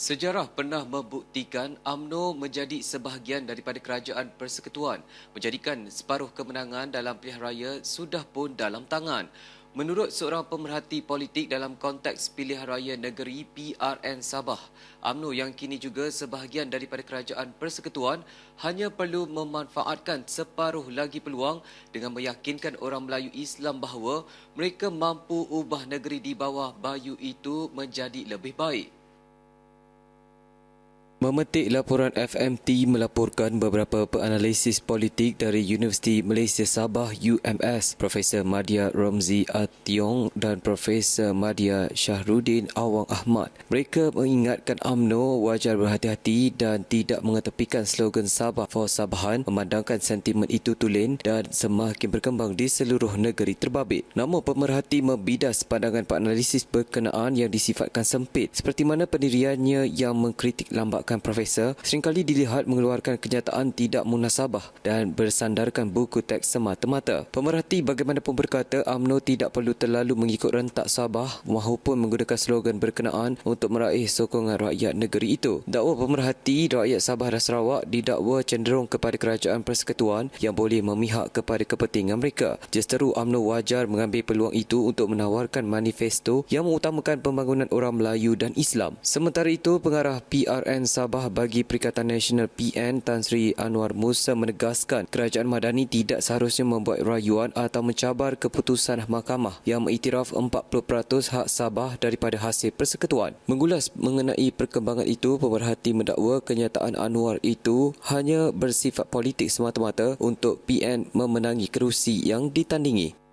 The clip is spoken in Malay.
Sejarah pernah membuktikan AMNO menjadi sebahagian daripada kerajaan persekutuan, menjadikan separuh kemenangan dalam pilihan raya sudah pun dalam tangan. Menurut seorang pemerhati politik dalam konteks pilihan raya negeri PRN Sabah, AMNO yang kini juga sebahagian daripada kerajaan persekutuan hanya perlu memanfaatkan separuh lagi peluang dengan meyakinkan orang Melayu Islam bahawa mereka mampu ubah negeri di bawah bayu itu menjadi lebih baik. Memetik laporan FMT melaporkan beberapa penanalisis politik dari Universiti Malaysia Sabah UMS, Profesor Madia Romzi Ationg dan Profesor Madia Syahrudin Awang Ahmad. Mereka mengingatkan AMNO wajar berhati-hati dan tidak mengetepikan slogan Sabah for Sabahan memandangkan sentimen itu tulen dan semakin berkembang di seluruh negeri terbabit. Namun pemerhati membidas pandangan penanalisis berkenaan yang disifatkan sempit seperti mana pendiriannya yang mengkritik lambakan tindakan profesor seringkali dilihat mengeluarkan kenyataan tidak munasabah dan bersandarkan buku teks semata-mata. Pemerhati bagaimanapun berkata AMNO tidak perlu terlalu mengikut rentak Sabah maupun menggunakan slogan berkenaan untuk meraih sokongan rakyat negeri itu. Dakwa pemerhati rakyat Sabah dan Sarawak didakwa cenderung kepada kerajaan persekutuan yang boleh memihak kepada kepentingan mereka. Justeru AMNO wajar mengambil peluang itu untuk menawarkan manifesto yang mengutamakan pembangunan orang Melayu dan Islam. Sementara itu, pengarah PRN Sabah Sabah bagi Perikatan Nasional PN Tan Sri Anwar Musa menegaskan kerajaan Madani tidak seharusnya membuat rayuan atau mencabar keputusan mahkamah yang mengiktiraf 40% hak Sabah daripada hasil persekutuan. Mengulas mengenai perkembangan itu, pemerhati mendakwa kenyataan Anwar itu hanya bersifat politik semata-mata untuk PN memenangi kerusi yang ditandingi.